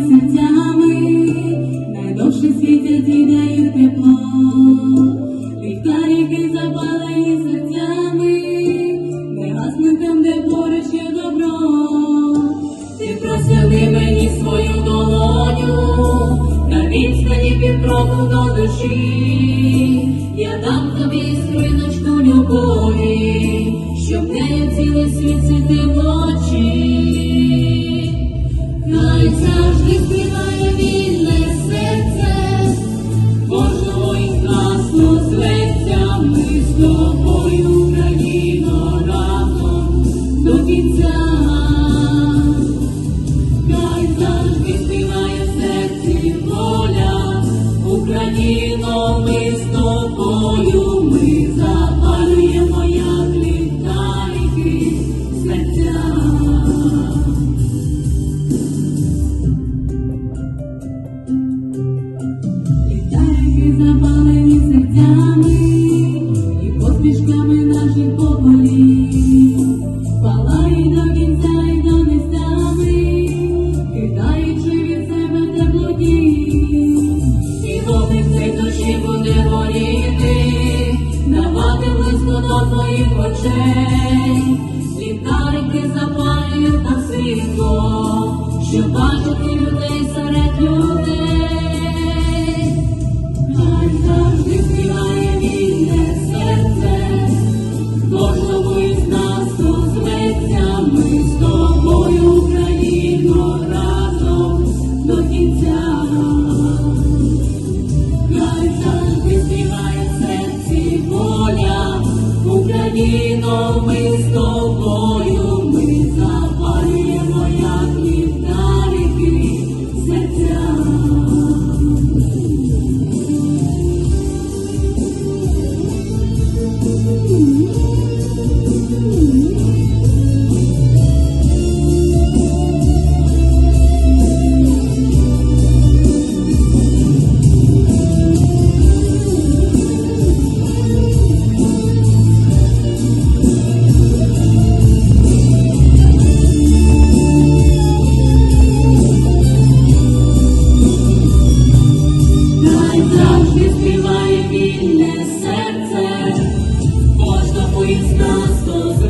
серцями, найдовше світять і дають тепло, ліхтарики запалені серцями, не гасне де поруч є добро, ти просяли мені свою долоню, на відстані під кроку до душі, я дам тобі скриночку любові, щоб нею цілий світ світив очі. Ми з тобою, ми запалюємо, як літайки смертя. Запалені серця. до твоїх очей, літарики запалюють на світло, щоб бачити людей серед людей. Христос